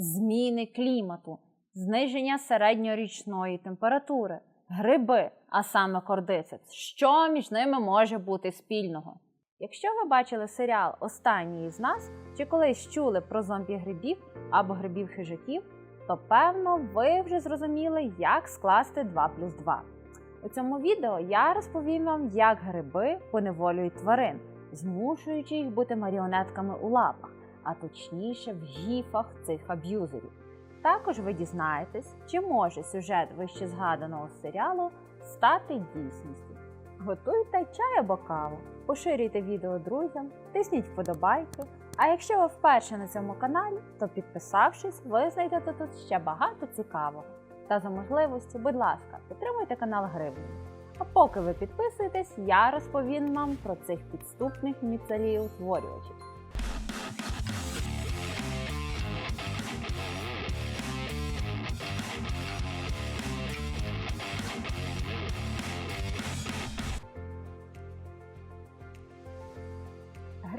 зміни клімату, зниження середньорічної температури, гриби, а саме кордицепс. Що між ними може бути спільного? Якщо ви бачили серіал Останній із нас чи колись чули про зомбі-грибів або грибів-хижаків, то певно ви вже зрозуміли, як скласти 2 плюс 2. У цьому відео я розповім вам, як гриби поневолюють тварин, змушуючи їх бути маріонетками у лапах, а точніше в гіфах цих аб'юзерів. Також ви дізнаєтесь, чи може сюжет вище згаданого серіалу стати дійсністю. Готуйте чай або каву, поширюйте відео друзям, тисніть вподобайки. А якщо ви вперше на цьому каналі, то підписавшись, ви знайдете тут ще багато цікавого. Та за можливості, будь ласка, підтримуйте канал гривнею. А поки ви підписуєтесь, я розповім вам про цих підступних міцелій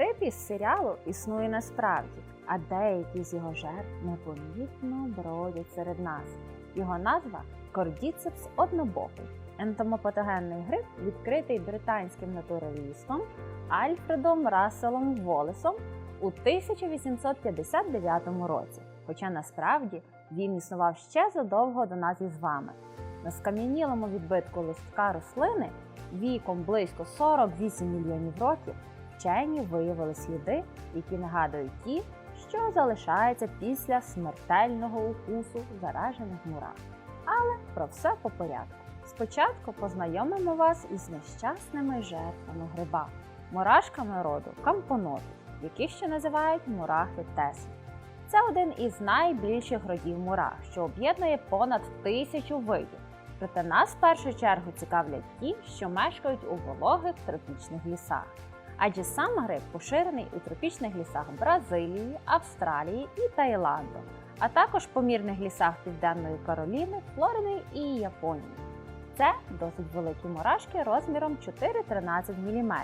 Гриб серіалу існує насправді, а деякі з його жертв непомітно бродять серед нас. Його назва кордіцепс однобокий. Ентомопатогенний гриб, відкритий британським натуралістом Альфредом Расселом Волесом у 1859 році. Хоча насправді він існував ще задовго до нас із вами. На скам'янілому відбитку листка рослини віком близько 48 мільйонів років вчені виявили сліди, які нагадують ті, що залишаються після смертельного укусу заражених мурах. Але про все по порядку. Спочатку познайомимо вас із нещасними жертвами гриба, мурашками роду кампоноту, яких ще називають мурахи Тесли. Це один із найбільших родів мурах, що об'єднує понад тисячу видів. Проте нас в першу чергу цікавлять ті, що мешкають у вологих тропічних лісах. Адже сам гриб поширений у тропічних лісах Бразилії, Австралії і Таїланду, а також помірних лісах Південної Кароліни, Флориди і Японії. Це досить великі мурашки розміром 4-13 мм.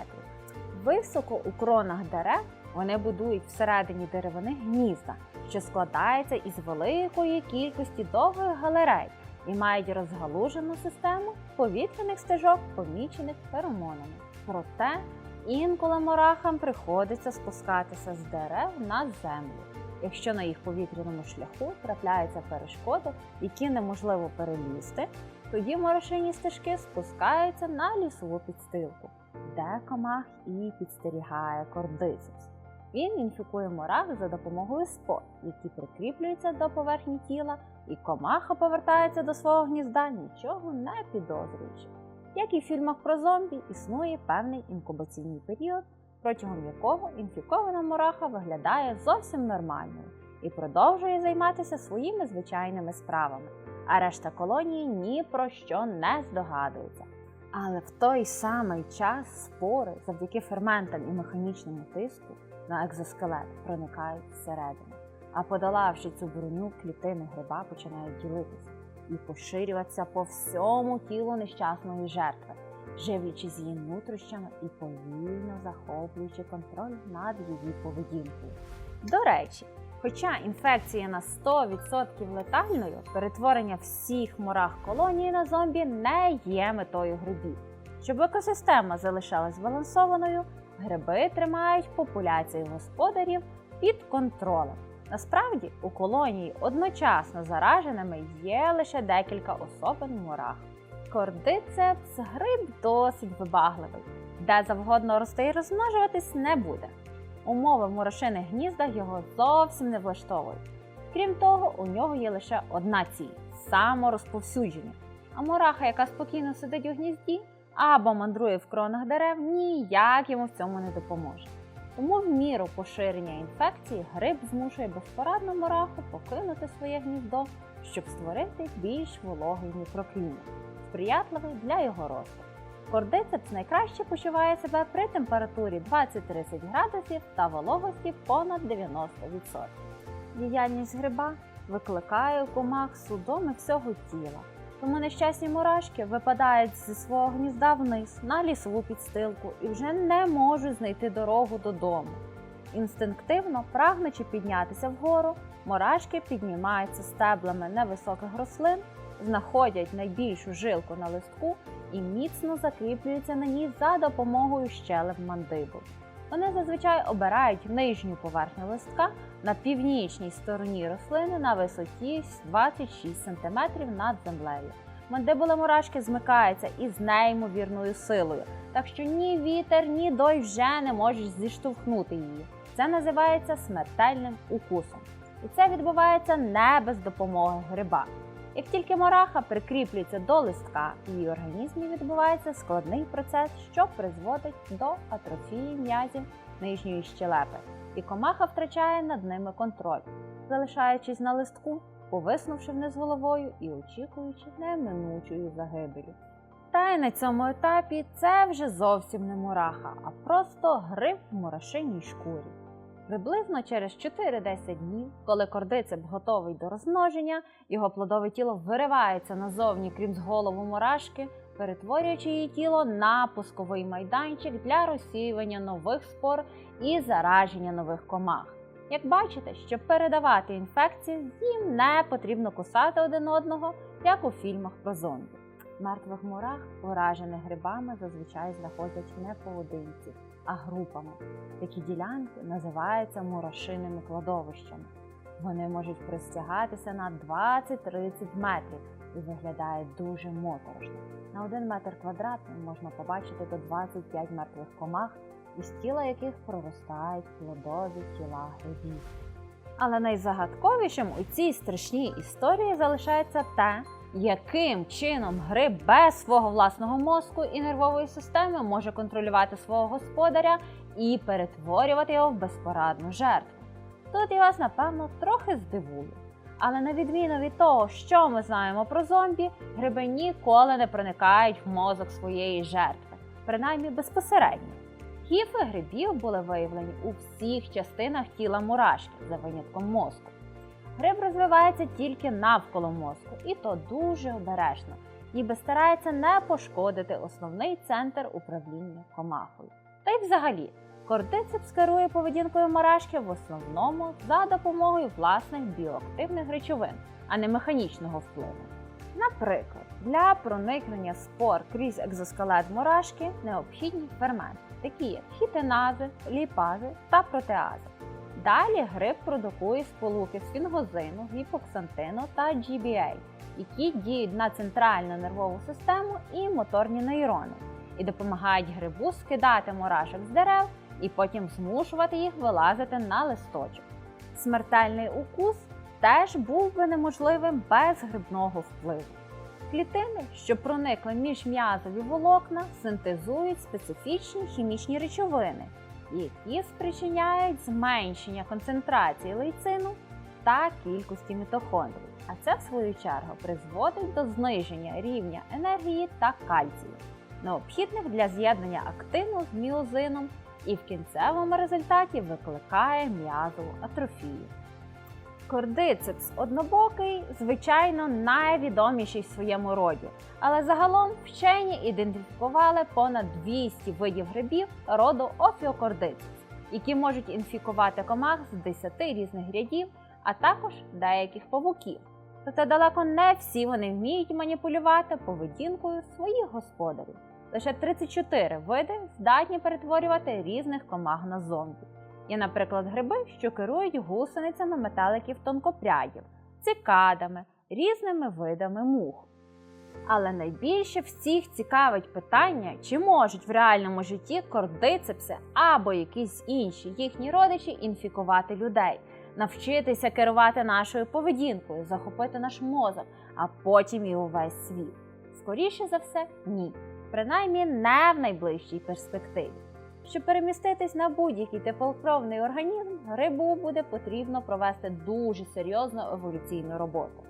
Високо у кронах дерев вони будують всередині деревини гнізда, що складається із великої кількості довгих галерей і мають розгалужену систему повітряних стежок, помічених феромонами. Проте інколи мурахам приходиться спускатися з дерев на землю, якщо на їх повітряному шляху трапляються перешкоди, які неможливо перелізти, тоді морошині стежки спускаються на лісову підстилку, де комах і підстерігає кордицепс. Він інфікує мурах за допомогою спор, які прикріплюються до поверхні тіла, і комаха повертається до свого гнізда, нічого не підозрюючи. Як і в фільмах про зомбі, існує певний інкубаційний період, протягом якого інфікована мураха виглядає зовсім нормальною і продовжує займатися своїми звичайними справами, а решта колонії ні про що не здогадується. Але в той самий час спори завдяки ферментам і механічному тиску на екзоскелет проникають всередину, а подолавши цю броню, клітини гриба починають ділитися і поширюватися по всьому тілу нещасної жертви, живлячись її нутрощами і повільно захоплюючи контроль над її поведінкою. До речі, хоча інфекція на 100% летальною, перетворення всіх мурах колонії на зомбі не є метою грибів. Щоб екосистема залишалась збалансованою, гриби тримають популяцію господарів під контролем. Насправді у колонії одночасно зараженими є лише декілька особин мурах. Кордицепс гриб досить вибагливий, де завгодно рости і розмножуватись не буде. Умови в мурашиних гніздах його зовсім не влаштовують. Крім того, у нього є лише одна ціль саморозповсюдження. А мураха, яка спокійно сидить у гнізді або мандрує в кронах дерев, ніяк йому в цьому не допоможе. Тому в міру поширення інфекції гриб змушує безпорадну мураху покинути своє гніздо, щоб створити більш вологий мікроклімат, сприятливий для його росту. Кордицепс найкраще почуває себе при температурі 20-30 градусів та вологості понад 90%. Діяльність гриба викликає у комах судоми всього тіла, тому нещасні мурашки випадають зі свого гнізда вниз на лісову підстилку і вже не можуть знайти дорогу додому. Інстинктивно, прагнучи піднятися вгору, мурашки піднімаються стеблами невисоких рослин, знаходять найбільшу жилку на листку і міцно закріплюються на ній за допомогою щелеп мандибул. Вони зазвичай обирають нижню поверхню листка на північній стороні рослини на висоті 26 см над землею. Мандибула мурашки змикаються із неймовірною силою, так що ні вітер, ні дощ вже не можуть зіштовхнути її. Це називається смертельним укусом. І це відбувається не без допомоги гриба. Як тільки мураха прикріплюється до листка, в її організмі відбувається складний процес, що призводить до атрофії м'язів нижньої щелепи, і комаха втрачає над ними контроль, залишаючись на листку, повиснувши вниз головою і очікуючи неминучої загибелі. Та й на цьому етапі це вже зовсім не мураха, а просто гриб в мурашиній шкурі. Приблизно через 4-10 днів, коли кордицеп готовий до розмноження, його плодове тіло виривається назовні крім з голову мурашки, перетворюючи її тіло на пусковий майданчик для розсіювання нових спор і зараження нових комах. Як бачите, щоб передавати інфекцію, їм не потрібно кусати один одного, як у фільмах про зомбі. Мертвих мурах, поражених грибами, зазвичай знаходять не поодинці, а групами. Такі ділянки називаються мурашиними кладовищами. Вони можуть простягатися на 20-30 метрів і виглядають дуже моторошно. На один метр квадратний можна побачити до 25 мертвих комах, із тіла яких проростають плодові тіла грибів. Але найзагадковішим у цій страшній історії залишається те, яким чином гриб без свого власного мозку і нервової системи може контролювати свого господаря і перетворювати його в безпорадну жертву. Тут я вас, напевно, трохи здивую. Але на відміну від того, що ми знаємо про зомбі, гриби ніколи не проникають в мозок своєї жертви, принаймні безпосередньо. Гіфи грибів були виявлені у всіх частинах тіла мурашки за винятком мозку. Гриб розвивається тільки навколо мозку, і то дуже обережно, ніби старається не пошкодити основний центр управління комахою. Та й взагалі, кордицепс керує поведінкою мурашки в основному за допомогою власних біоактивних речовин, а не механічного впливу. Наприклад, для проникнення спор крізь екзоскелет мурашки необхідні ферменти, такі як хітинази, ліпази та протеази. Далі гриб продукує сполуки сфінгозину, гіпоксантину та GBA, які діють на центральну нервову систему і моторні нейрони, і допомагають грибу скидати мурашок з дерев і потім змушувати їх вилазити на листочок. Смертельний укус теж був би неможливим без грибного впливу. Клітини, що проникли між м'язові волокна, синтезують специфічні хімічні речовини, які спричиняють зменшення концентрації лейцину та кількості мітохондрій. А це, в свою чергу, призводить до зниження рівня енергії та кальцію, необхідних для з'єднання актину з міозином, і в кінцевому результаті викликає м'язову атрофію. Кордицепс однобокий, звичайно, найвідоміший в своєму роді, але загалом вчені ідентифікували понад 200 видів грибів роду Офіокордицепс, які можуть інфікувати комах з 10 різних рядів, а також деяких павуків. Проте далеко не всі вони вміють маніпулювати поведінкою своїх господарів. Лише 34 види здатні перетворювати різних комах на зомбі. Є, наприклад, гриби, що керують гусеницями метеликів тонкопрядів, цикадами, різними видами мух. Але найбільше всіх цікавить питання, чи можуть в реальному житті кордицепси або якісь інші їхні родичі інфікувати людей, навчитися керувати нашою поведінкою, захопити наш мозок, а потім і увесь світ. Скоріше за все, ні. Принаймні не в найближчій перспективі. Щоб переміститись на будь-який теплокровний організм, грибу буде потрібно провести дуже серйозну еволюційну роботу.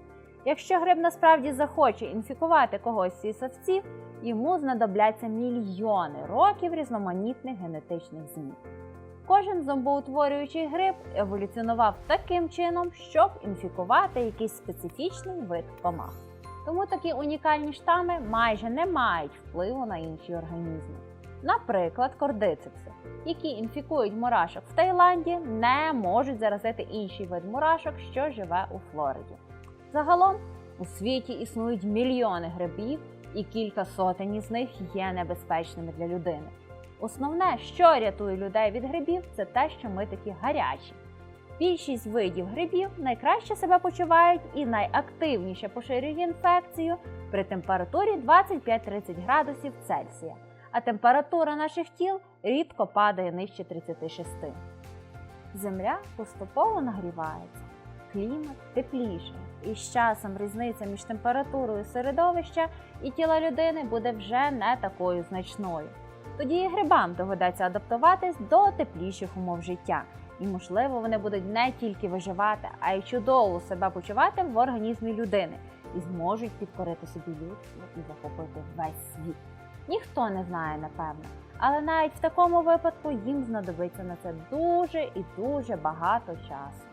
Якщо гриб насправді захоче інфікувати когось зі савців, йому знадобляться мільйони років різноманітних генетичних змін. Кожен зомбоутворюючий гриб еволюціонував таким чином, щоб інфікувати якийсь специфічний вид комах. Тому такі унікальні штами майже не мають впливу на інші організми. Наприклад, кордицепси, які інфікують мурашок в Таїланді, не можуть заразити інший вид мурашок, що живе у Флориді. Загалом у світі існують мільйони грибів, і кілька сотень із них є небезпечними для людини. Основне, що рятує людей від грибів, це те, що ми такі гарячі. Більшість видів грибів найкраще себе почувають і найактивніше поширюють інфекцію при температурі 25-30 градусів Цельсія, а температура наших тіл рідко падає нижче 36. Земля поступово нагрівається, клімат тепліше, і з часом різниця між температурою середовища і тіла людини буде вже не такою значною. Тоді і грибам доведеться адаптуватись до тепліших умов життя, і, можливо, вони будуть не тільки виживати, а й чудово себе почувати в організмі людини і зможуть підкорити собі людство і захопити весь світ. Ніхто не знає напевно, але навіть в такому випадку їм знадобиться на це дуже і дуже багато часу.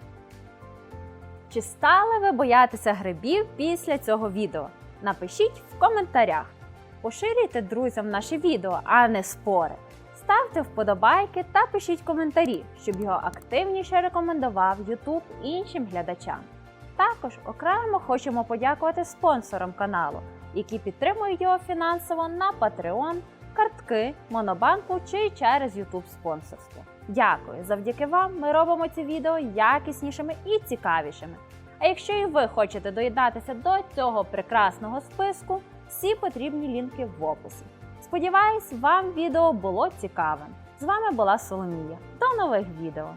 Чи стали ви боятися грибів після цього відео? Напишіть в коментарях. Поширюйте друзям наше відео, а не спори. Ставте вподобайки та пишіть коментарі, щоб його активніше рекомендував YouTube іншим глядачам. Також окремо хочемо подякувати спонсорам каналу, які підтримують його фінансово на Patreon, картки, Монобанку чи через YouTube спонсорство. Дякую! Завдяки вам ми робимо ці відео якіснішими і цікавішими. А якщо і ви хочете доєднатися до цього прекрасного списку, всі потрібні лінки в описі. Сподіваюсь, вам відео було цікавим. З вами була Соломія. До нових відео!